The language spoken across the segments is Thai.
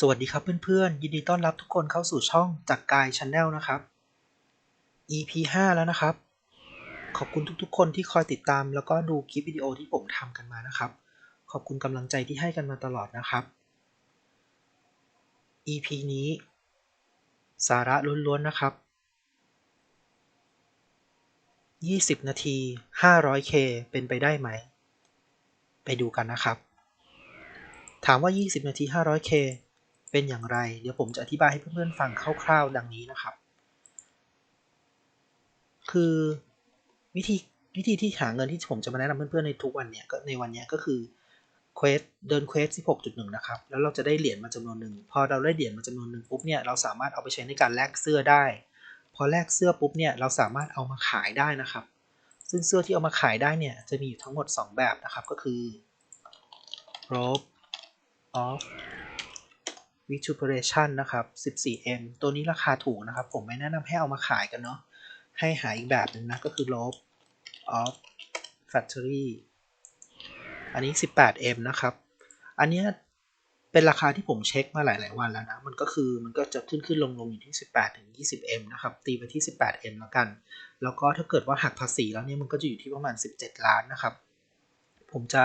สวัสดีครับเพื่อนๆ ยินดีต้อนรับทุกคนเข้าสู่ช่องจากกายช n แนลนะครับ EP 5 แล้วนะครับ ขอบคุณทุกๆ คนที่คอยติดตาม แล้วก็ดูคลิปวิดีโอที่ผมทำกันมานะครับ ขอบคุณกำลังใจที่ให้กันมาตลอดนะครับ EP นี้ สาระล้วนๆนะครับ 20 นาที 500k เป็นไปได้ไหม ไปดูกันนะครับ ถามว่า 20 นาที 500k เป็นอย่างไร เดี๋ยวผมจะอธิบายให้เพื่อนๆฟังคร่าวๆ ดังนี้นะครับ คือวิธีวิธีที่หาเงินที่ผมจะมาแนะนำเพื่อนๆในทุกวันเนี้ยก็ในวันนี้ก็คือเควสเดินเควส16.1 นะครับ แล้วเราจะได้เหรียญมาจำนวนหนึ่ง พอเราได้เหรียญมาจำนวนหนึ่งปุ๊บเนี่ยเราสามารถเอาไปใช้ในการแลกเสื้อได้ พอแลกเสื้อปุ๊บเนี่ยเราสามารถเอามาขายได้นะครับ ซึ่งเสื้อที่เอามาขายได้เนี่ยจะมีอยู่ทั้งหมด 2 แบบนะครับก็คือ rope of vituperation นะครับ 14m ตัวนี้ราคาถูกนะครับ ผมไม่แนะนำให้เอามาขายกันเนาะ ให้หาอีกแบบหนึ่งนะ ก็คือ rope of factory อันนี้ 18m นะครับ อันนี้เป็นราคาที่ผมเช็คมาหลาย ๆ วันแล้วนะ มันก็คือมันก็จะขึ้นขึ้นลงลงอยู่ที่ 18ถึง 20m นะครับ ตีไปที่ 18m แล้วกัน แล้วก็ถ้าเกิดว่าหักภาษีแล้วเนี่ยมันก็จะอยู่ที่ประมาณ 17 ล้านนะครับ ผมจะ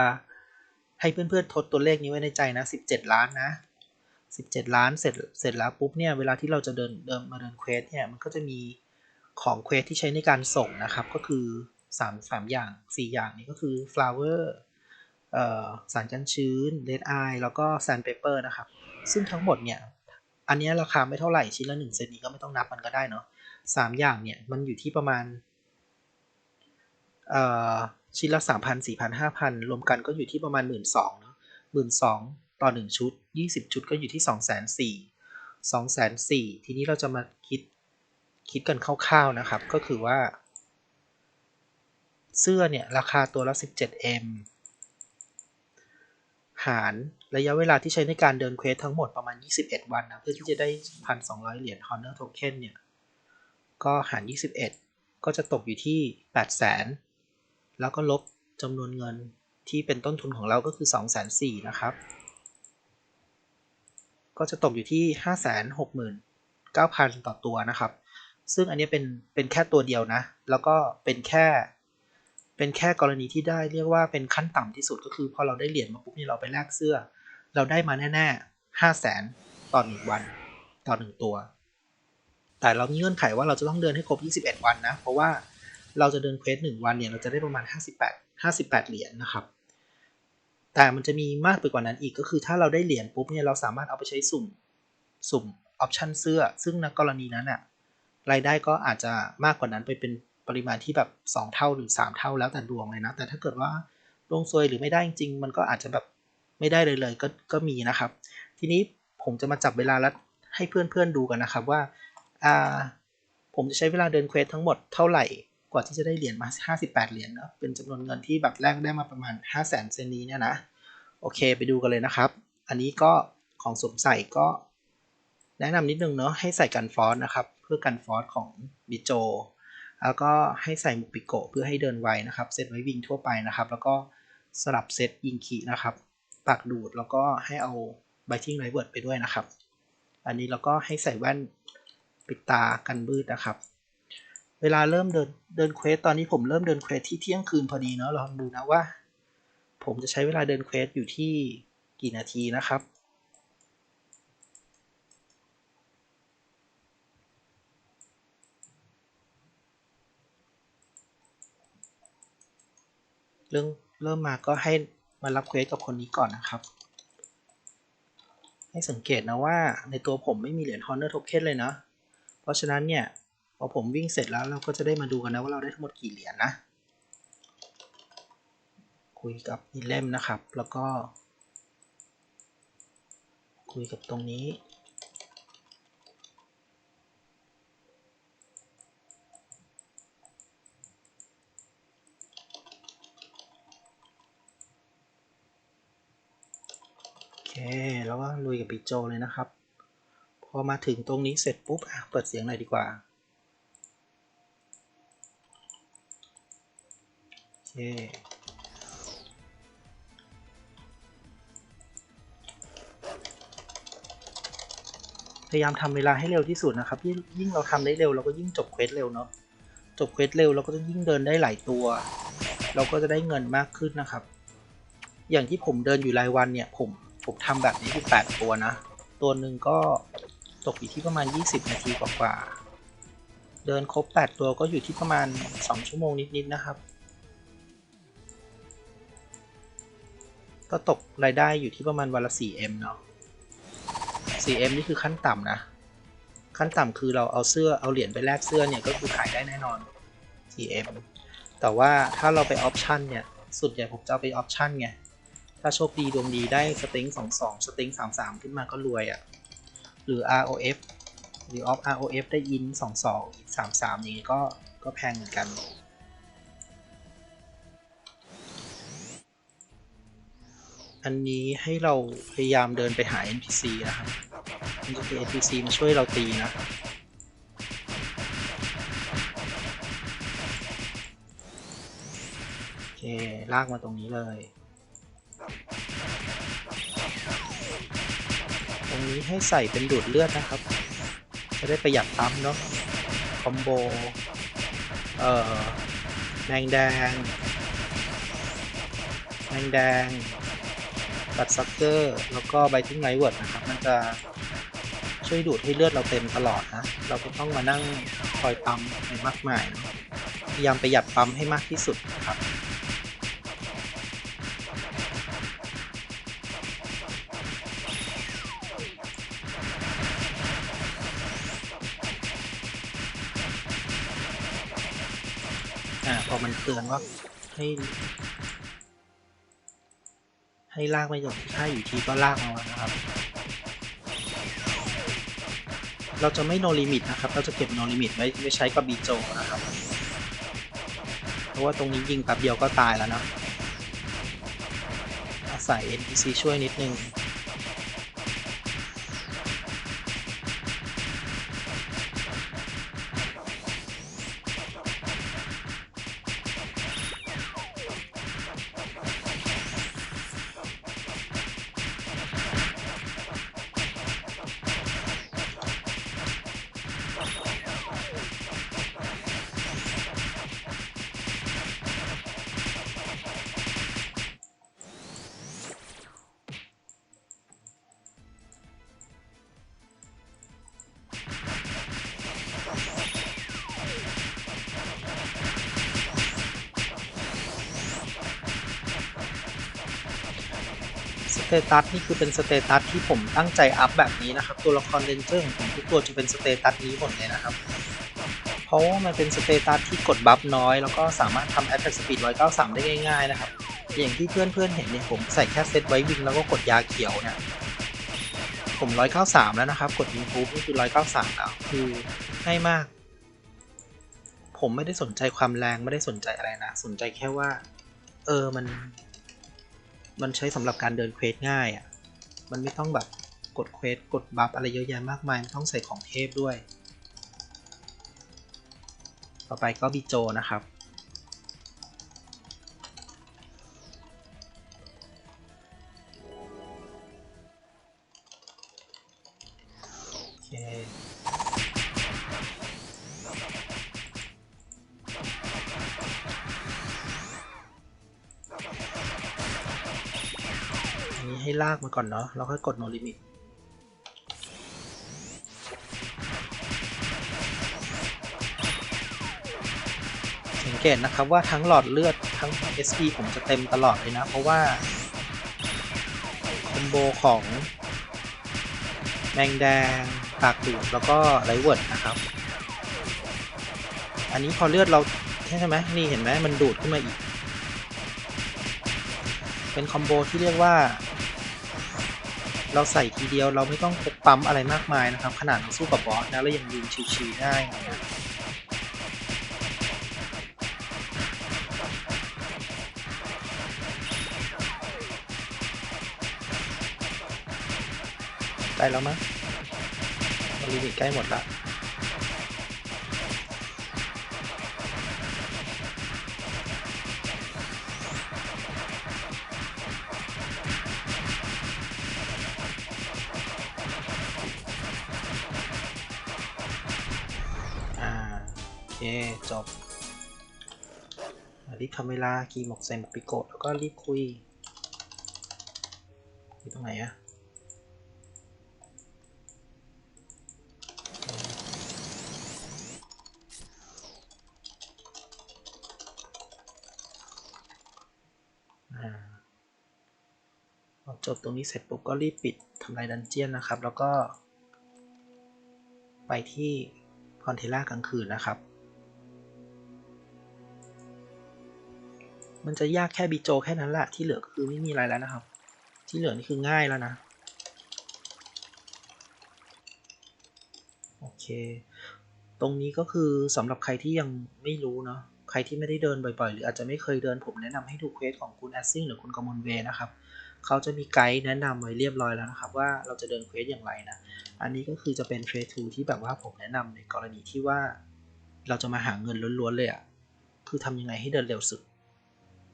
ให้เพื่อน ๆ ทดตัวเลขนี้ไว้ในใจนะ 17 ล้านนะ 17 ล้านเสร็จเสร็จแล้วปุ๊บเนี่ยเวลาที่เราจะเดินเดินมาเดินเควสเนี่ยมันก็จะมีของเควสที่ใช้ในการส่งนะครับก็คือ3 3อย่าง 4 อย่างนี้ก็คือ flower เอ่อสารกันชื้น red eye แล้วก็ sandpaper นะครับ ซึ่งทั้งหมดเนี่ย อันนี้ราคาไม่เท่าไหร่ชิ้นละ1เซนนี้ก็ไม่ต้องนับมันก็ได้เนาะสามอย่างเนี่ย มันอยู่ที่ประมาณเอ่อชิ้นละ3,000 4,000 5,000 รวมกันก็อยู่ที่ประมาณ 1 2ื่นสองเนาะหมื่นสอง ต่อ 1 ชุด 20 ชุดก็อยู่ที่ 2 4 0 0 0 0 2 4 0 0 0ทีนี้เราจะมาคิดคิดกันคร่าวๆนะครับ ก็คือว่า เสื้อเนี่ย ราคาตัวละ 17m หารระยะเวลาที่ใช้ในการเดินเควสทั้งหมดประมาณ 21 วันนะเพื่อที่จะได้ 1,200 เหรียญ Honor Token เนี่ย ก็หาร 21 ก็จะตกอยู่ที่ 800,000 แล้วก็ลบจำนวนเงินที่เป็นต้นทุนของเราก็คือ 2,400 นะครับ ก็จะตกอยู่ที่ 569,000 ต่อตัวนะครับ ซึ่งอันนี้เป็นเป็นแค่ตัวเดียวนะ แล้วก็เป็นแค่เป็นแค่กรณีที่ได้เรียกว่าเป็นขั้นต่ำที่สุดก็คือพอเราได้เหรียญมาปุ๊บนี่เราไปแลกเสื้อ เราได้มาแน่ๆ 500,000 ต่อ1วันต่อ1ตัว แต่เรามีเงื่อนไขว่าเราจะต้องเดินให้ครบ 21 วันนะ เพราะว่าเราจะเดินเควส1วันเนี่ยเราจะได้ประมาณ 58 58 เหรียญนนะครับ แต่มันจะมีมากไปกว่านั้นอีกก็คือถ้าเราได้เหรียญปุ๊บเนี่ยเราสามารถเอาไปใช้สุ่มสุ่มออปชันเสื้อ ซึ่งในกรณีนั้นอะรายได้ก็อาจจะมากกว่านั้นไปเป็นปริมาณที่แบบ 2 เท่าหรือ 3 เท่าแล้วแต่ดวงเลยนะ แต่ถ้าเกิดว่าดวงซวยหรือไม่ได้จริงมันก็อาจจะแบบไม่ได้เลยเลยก็ก็มีนะครับ ทีนี้ผมจะมาจับเวลาแล้วให้เพื่อนๆดูกันนะครับว่าอ่าผมจะใช้เวลาเดินเควสทั้งหมดเท่าไหร่ กว่าที่จะได้เหรียญมา 58 เหรียญเนาะเป็นจำนวนเงินที่แบบแลกได้มาประมาณ 5 0 0 0 0 0เซนนี้เนี่ยนะ โอเคไปดูกันเลยนะครับ อันนี้ก็ของสมใส่ก็ แนะนำนิดนึงเนาะให้ใส่กันฟอสนะครับ เพื่อกันฟอสของบิโจ แล้วก็ให้ใส่มุกปิโกเพื่อให้เดินไวนะครับ เซตไว้วิ่งทั่วไปนะครับ แล้วก็สลับเซตยิงขีนะครับปากดูดแล้วก็ให้เอาไบทิ้งไรเวิร์ดไปด้วยนะครับ อันนี้แล้วก็ให้ใส่แว่นปิดตากันบืดนะครับ เวลาเริ่มเดินเดินเควสตอนนี้ผมเริ่มเดินเควสที่เที่ยงคืนพอดีเนาะลองดูนะว่า ผมจะใช้เวลาเดินเควสอยู่ที่กี่นาทีนะครับเริ่มเริ่มมาก็ให้มารับเควสกับคนนี้ก่อนนะครับ ให้สังเกตนะว่าในตัวผมไม่มีเหรียญ Honor Token เลยนะ เพราะฉะนั้นเนี่ย พอผมวิ่งเสร็จแล้วเราก็จะได้มาดูกันนะว่าเราได้ทั้งหมดกี่เหรียญนะคุยกับอีเล่มนะครับ แล้วก็ คุยกับตรงนี้ โอเค แล้วก็ลุยกับปิโจเลยนะครับ พอมาถึงตรงนี้เสร็จปุ๊บ อะ เปิดเสียงหน่อยดีกว่า โอ เคพยายามทำเวลาให้เร็วที่สุดนะครับยิ่งยิ่งเราทำได้เร็วเราก็ยิ่งจบเควสเร็วเนาะจบเควสเร็วเราก็จะยิ่งเดินได้หลายตัว เราก็จะได้เงินมากขึ้นนะครับ อย่างที่ผมเดินอยู่รายวันเนี่ย ผมผมทำแบบนี้อยู่แปดตัวนะ ตัวหนึ่งก็ตกอยู่ที่ประมาณ 20 นาทีกว่าๆเดินครบ 8 ตัวก็อยู่ที่ประมาณ 2 ชั่วโมงนิดๆนะครับ ก็ตกรายได้อยู่ที่ประมาณวันละ 4M เนาะ 4M นี่คือขั้นต่ำนะ ขั้นต่ำคือเราเอาเสื้อเอาเหรียญไปแลกเสื้อเนี่ยก็คือขายได้แน่นอน 4M แต่ว่าถ้าเราไปออปชันเนี่ย สุดใหญ่ผมจะเอาไปออปชันไง ถ้าโชคดีดวงดีได้สติง22 สติง33 ขึ้นมาก็รวยอะ่ะ หรือ ROF หรือ off ROF ได้อิน22 33อย่างนี้ก็ก็แพงเหมือนกัน อันนี้ให้เราพยายามเดินไปหา NPC นะครับมันจะเป็น NPC มาช่วยเราตีนะโอเค ลากมาตรงนี้เลย ตรงนี้ให้ใส่เป็นดูดเลือดนะครับ จะได้ประหยัดปั๊มเนาะคอมโบ เอ่อแดงแดงแดงแดง ตัดซักเกอร์แล้วก็ไบทิ้งไนเวิร์ดนะครับ มันจะช่วยดูดให้เลือดเราเต็มตลอดนะ เราก็ต้องมานั่งคอยปั๊มให้มากมายนะพยายามประหยัดปั๊มให้มากที่สุดนะครับอ่าพอมันเตือนว่าให้ ให้ลากไม่หยดถ้าอยู่ทีก็ลากมานะครับ เราจะไม่โนลิมิตนะครับ เราจะเก็บโนลิมิตไว้ไม่ใช้กับบีโจนะครับ เพราะว่าตรงนี้ยิงแป๊บเดียวก็ตายแล้วนะอาศัย NPC ช่วยนิดนึง เตตัสนี่คือเป็นสเตตัสที่ผมตั้งใจอัพแบบนี้นะครับ ตัวละครเรนเจอร์ของผมทุกตัวจะเป็นสเตตัสนี้หมดเลยนะครับ เพราะว่ามันเป็นสเตตัสที่กดบัฟน้อย แล้วก็สามารถทำ Attack Speed 193 ได้ง่ายๆนะครับ อย่างที่เพื่อนๆเห็นเนี่ยผมใส่แค่เซตไว้วิ่งแล้วก็กดยาเขียวเนี่ยผม 193 แล้วนะครับ กด Improve นี่คือ 193 แล้ว คือง่ายมาก ผมไม่ได้สนใจความแรงไม่ได้สนใจอะไรนะ สนใจแค่ว่า เออมัน มันใช้สำหรับการเดินเควสง่ายอะ่ะ มันไม่ต้องแบบกดเควสกดบัฟอะไรเยอะแยะมากมายไม่ต้องใส่ของเทพด้วย ต่อไปก็บีโจนะครับากมาก่อนเนาะแล้วค่อยกด no limit สังเกตนะครับว่าทั้งหลอดเลือดทั้ง SP ผมจะเต็มตลอดเลยนะ เพราะว่าคอมโบของแมงแดงปากดูดแล้วก็ไรเวิร์ดนะครับ อันนี้พอเลือดเราใช่ไหมนี่เห็นไหมมันดูดขึ้นมาอีก เป็นคอมโบที่เรียกว่า เราใส่ทีเดียวเราไม่ต้องพกปั๊มอะไรมากมายนะครับ ขนาดเราสู้กับบอสนะแล้วยังยืนชิวๆได้นะใกล้แล้วมั้ยลิมิตใกล้หมดละ จบรีบทำเวลากีหมกใส่หมกปิโกะแล้วก็รีบคุยอยู่ตรงไหนอะจบตรงนี้เสร็จปุ๊บก็รีบปิดทำลายดันเจียนนะครับ แล้วก็ ไปที่พอนเทล่ากลางคืนนะครับ มันจะยากแค่บีโจแค่นั้นแหละที่เหลือก็คือไม่มีอะไรแล้วนะครับ ที่เหลือนี่คือง่ายแล้วนะโอเค ตรงนี้ก็คือสำหรับใครที่ยังไม่รู้เนาะใครที่ไม่ได้เดินบ่อยๆ หรืออาจจะไม่เคยเดินผมแนะนำให้ดูเควสของคุณแอสซิงหรือคุณกมลเวนะครับเขาจะมีไกด์แนะนำไว้เรียบร้อยแล้วนะครับว่าเราจะเดินเควสอย่างไรนะ อันนี้ก็คือจะเป็นเทรดทูที่แบบว่าผมแนะนำในกรณีที่ว่า เราจะมาหาเงินล้วนๆเลยอะ่ะคือทำยังไงให้เดินเร็วสุด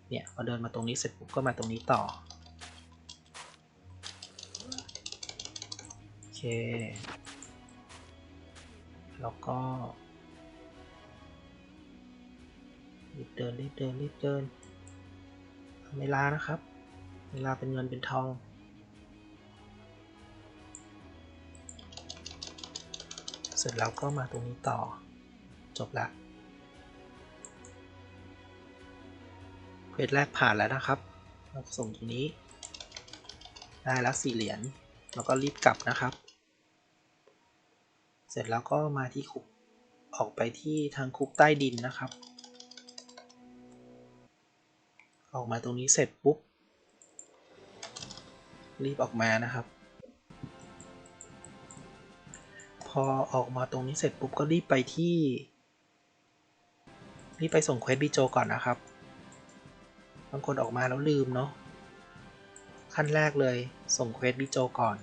เนี่ยพอเดินมาตรงนี้เสร็จปุ๊บก็มาตรงนี้ต่อโอเค แล้วก็รีบเดินรีบเดินรีบเดินเวลานะครับ เวลาเป็นเงินเป็นทองเสร็จแล้วก็มาตรงนี้ต่อจบละ เควสแรกผ่านแล้วนะครับเราส่งตรงนี้ ได้แล้วสี่เหรียญแล้วก็รีบกลับนะครับ เสร็จแล้วก็มาที่คุกออกไปที่ทางคุกใต้ดินนะครับ ออกมาตรงนี้เสร็จปุ๊บ รีบออกมานะครับ พอออกมาตรงนี้เสร็จปุ๊บก็รีบไปที่ รีบไปส่งเควสบีโจก่อนนะครับ บางคนออกมาแล้วลืมเนาะขั้นแรกเลยส่งเควสบิโจก่อน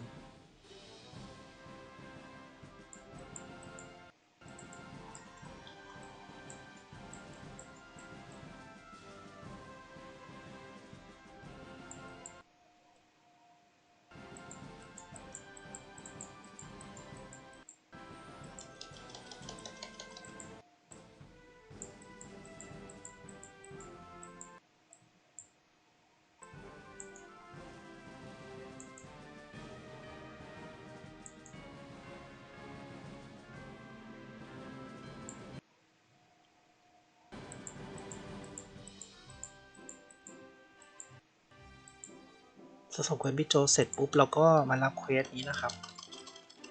สส่งเควสบิโจเสร็จปุ๊บเราก็มารับเควสนี้นะครับ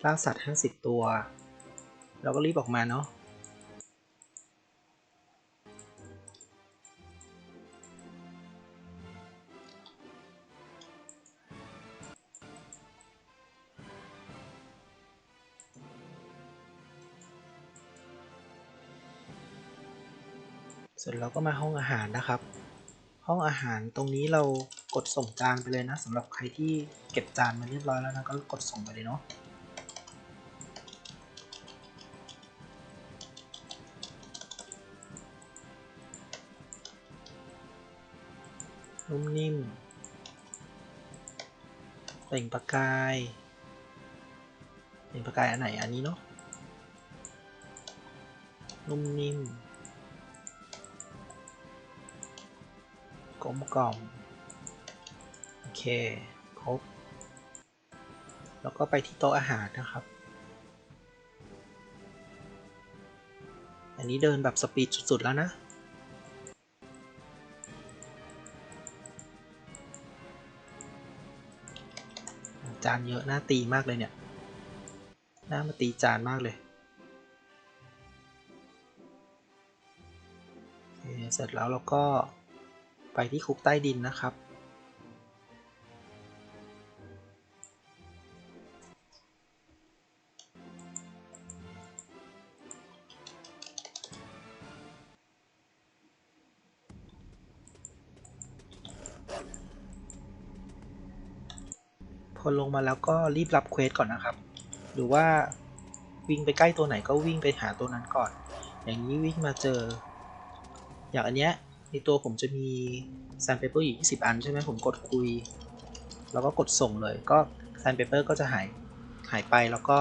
ล่าสัตว์50ตัว เราก็รีบออกมาเนาะเสร็จแล้วก็มาห้องอาหารนะครับ ห้องอาหารตรงนี้เรา กดส่งจานไปเลยนะสำหรับใครที่เก็บจานมาเรียบร้อยแล้วนะก็กดส่งไปเลยเนาะนุ่มนิ่มเปล่งประกายเปล่งประกายอันไหนอันนี้เนาะนุ่มนิ่มกลมกล่อม เคครบ แล้วก็ไปที่โต๊ะอาหารนะครับ อันนี้เดินแบบสปีดสุดๆแล้วนะจานเยอะหน่าตีมากเลยเนี่ยหน่ามาตีจานมากเลยเสร็จแล้วเราก็ไปที่คุกใต้ดินนะครับ ลงมาแล้วก็รีบรับเควสก่อนนะครับ หรือว่าวิ่งไปใกล้ตัวไหนก็วิ่งไปหาตัวนั้นก่อน อย่างนี้วิ่งมาเจอ อย่างอันเนี้ยในตัวผมจะมีแซนเปเปอร์อยู่20 อันใช่ไหมผมกดคุย แล้วก็กดส่งเลยก็แซนเปเปอร์ก็จะหายหายไปแล้วก็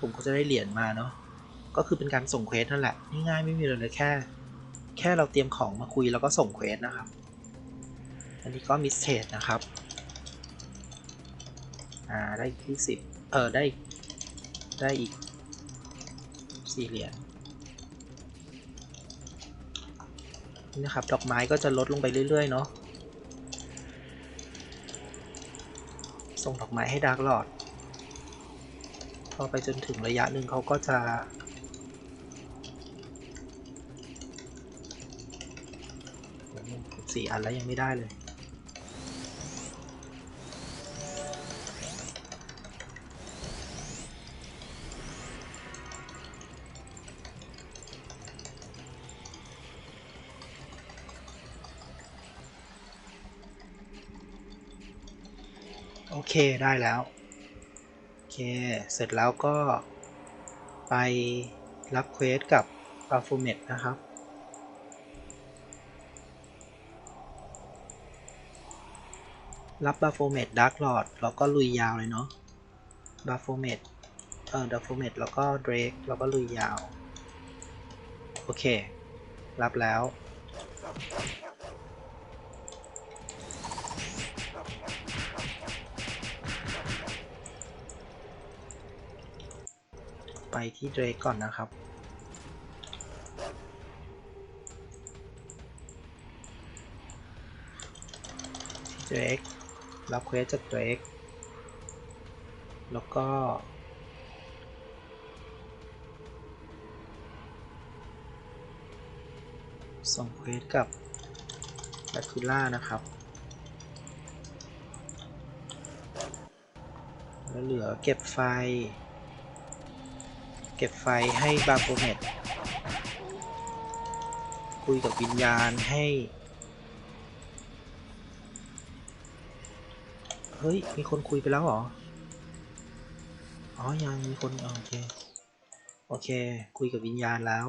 ผมก็จะได้เหรียญมาเนาะก็คือเป็นการส่งเควสนั่นแหละง่ายๆไม่มีอะไรเลยแค่ แค่เราเตรียมของมาคุยแล้วก็ส่งเควสนะครับ อันนี้ก็มิสเทสนะครับ อ่าได้ที่สิบเออได้ได้อีกสี่เหรียญนี่นะครับ ดอกไม้ก็จะลดลงไปเรื่อย ๆ เนาะส่งดอกไม้ให้ดาร์กลอดพอไปจนถึงระยะหนึ่งเขาก็จะ สี่อันแล้วยังไม่ได้เลย เคได้แล้ว โอเค เสร็จแล้วก็ไปรับเควสกับ p a f o m e t นะครับ รับบาโฟเมดดาร์กลอดแล้วก็ลุยยาวเลยเนาะบาโฟเมดเออดาโฟเมดแล้วก็เดรกแล้วก็ลุยยาว โอเค รับแล้ว ที่เดรกก่อนนะครับ ที่เดรกรับเควสจากเดรกแล้วก็ส่งเควสกับแบคคูล่านะครับ แล้วเหลือเก็บไฟ เก็บไฟให้บาโกเมตคุยกับวิญญาณให้ เฮ้ย มีคนคุยไปแล้วเหรอ อ๋อ ยังมีคน โอเค โอเค คุยกับวิญญาณแล้ว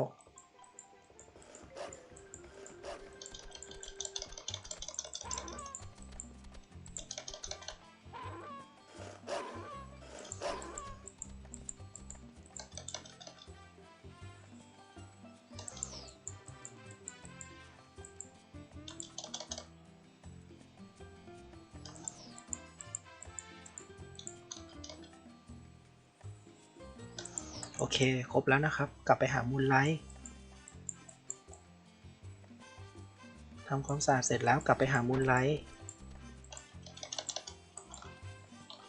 ครบแล้วนะครับ กลับไปหามูลไลท์ทำความสะอาดเสร็จแล้วกลับไปหามูลไลท์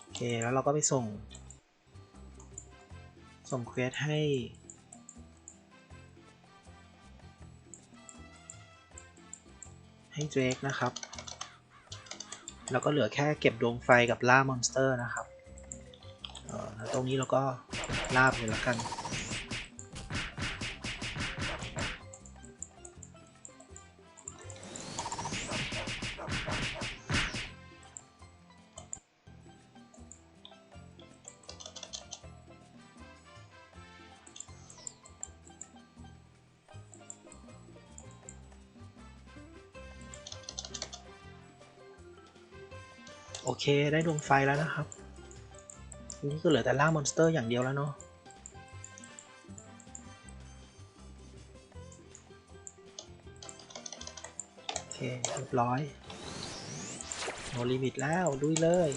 โอเคแล้วเราก็ไปส่ง ส่งเควสให้ให้เดรกนะครับ แล้วก็เหลือแค่เก็บดวงไฟกับล่ามอนสเตอร์นะครับออแล้วตรงนี้เราก็ลาบเลยแล้วกัน เคได้ดวงไฟแล้วนะครับนี่ก็เหลือแต่ล่ามอนสเตอร์อย่างเดียวแล้วเนาะโอเคเรียบร้อยโนลิมิตแล้วดุยเลย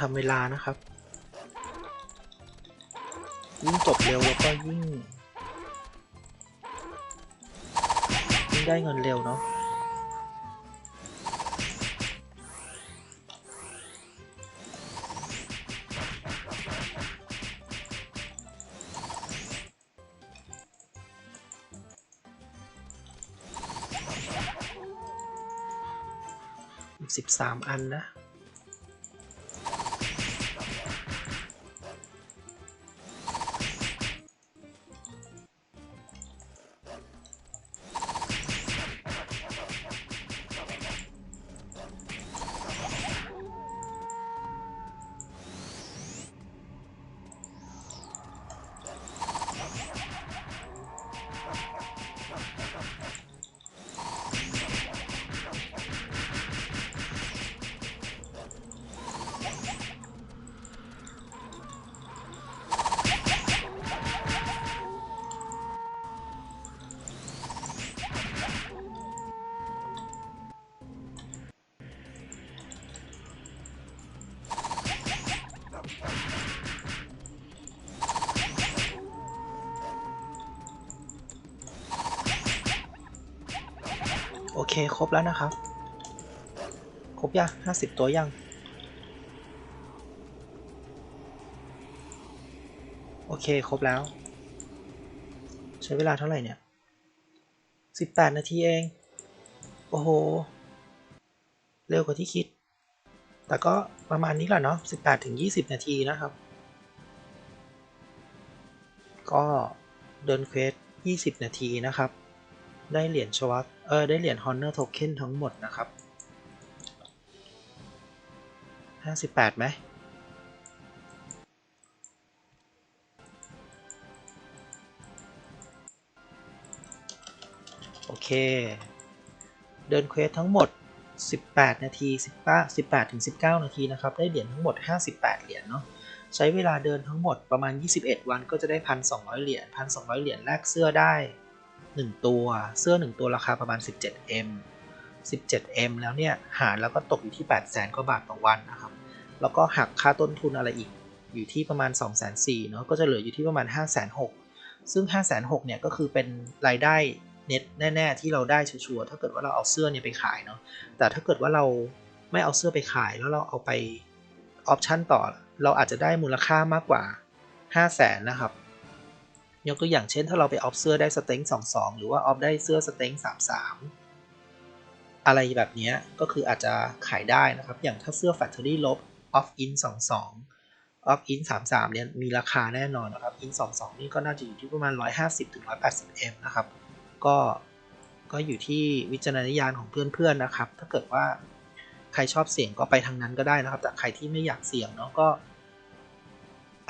ทำเวลานะครับ ยิ่งจบเร็วแล้วก็ยิ่งยิ่งได้เงินเร็วเนาะสิบสามอันนะ คครบแล้วนะครับ ครบยังห้าสิบตัวยัง โอเค ครบแล้ว ใช้เวลาเท่าไหร่เนี่ยสิบแปดนาทีเอง โอ้โห เร็วกว่าที่คิด แต่ก็ประมาณนี้แหละเนาะสิบแปดถึงยี่สิบนาทีนะครับ ก็เดินเควสยี่สิบนาทีนะครับ ได้เหรียญชวัต เออได้เหรียญ Honor Token ทั้งหมดนะครับ 58ไหมโอเค เดินเควสทั้งหมด 18 นาที18 18ถึง19 นาทีนะครับ ได้เหรียญทั้งหมด 58 เหรียญเนาะใช้เวลาเดินทั้งหมดประมาณ 21 วันก็จะได้ 1,200 เหรียญ 1,200 เหรียญแลกเสื้อได้ 1 ตัวเสื้อ 1 ตัวราคาประมาณ 17M 17M แล้วเนี่ยหารแล้วก็ตกอยู่ที่ 800,000กว่าบาทต่อวันนะครับ แล้วก็หักค่าต้นทุนอะไรอีกอยู่ที่ประมาณ 2 4 0 0 0 0เนาะก็จะเหลืออยู่ที่ประมาณ 5 6 0 0 0ซึ่ง 5 6 0 0 0เนี่ยก็คือเป็นรายได้เน็ตแน่ ๆ ที่เราได้ชัวร์ๆถ้าเกิดว่าเราเอาเสื้อเนี่ยไปขายเนาะแต่ถ้าเกิดว่าเราไม่เอาเสื้อไปขายแล้วเราเอาไปออปชั่นต่อ เราอาจจะได้มูลค่ามากกว่า 500,000นะครับ ยกตัวอย่างเช่นถ้าเราไปออฟเสื้อได้สเต็ง22 หรือว่าออฟได้เสื้อสเต็ง33 อะไรแบบนี้ก็คืออาจจะขายได้นะครับ อย่างถ้าเสื้อ Factory ลบ off in 22 off in 33เนี่ยมีราคาแน่นอนนะครับ in 22 นี่ก็น่าจะอยู่ที่ประมาณ 150ถึง180 m นะครับ ก็ก็อยู่ที่วิจารณญาณของเพื่อนๆนะครับ ถ้าเกิดว่าใครชอบเสี่ยงก็ไปทางนั้นก็ได้นะครับ แต่ใครที่ไม่อยากเสี่ยงเนาะก็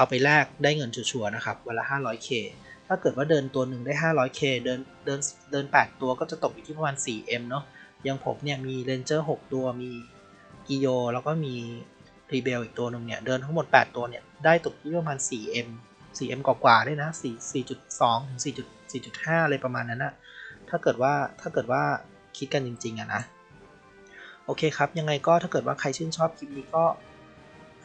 เอาไปแลกได้เงินชัวร์ๆนะครับวันละ 500k ถ้าเกิดว่าเดินตัวหนึ่งได้ 500k เดินเดินเดิน 8 ตัวก็จะตกอยู่ที่ประมาณ 4m เนาะย่างผมเนี่ยมี Ranger 6ตัวมีกิโย แล้วก็มี Rebel อีกตัวหนึ่งเนี่ย เดินทั้งหมด 8 ตัวเนี่ย ได้ตกที่ประมาณ 4m 4m กว่าๆด้วยนะ 4 4.2 ถึง 4 4.5 อะไรประมาณนั้นนะถ้าเกิดว่าถ้าเกิดว่าคิดกันจริง ๆอะนะ โอเคครับ ยังไงก็ถ้าเกิดว่าใครชื่นชอบคลิปนี้ก็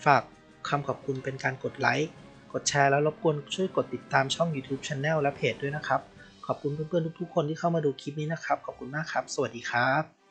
ฝาก คำขอบคุณเป็นการกดไลค์ กดแชร์แล้วรบกวนช่วยกดติดตามช่อง YouTube Channel และเพจด้วยนะครับ ขอบคุณเพื่อนๆทุกๆคนที่เข้ามาดูคลิปนี้นะครับ ขอบคุณมากครับ สวัสดีครับ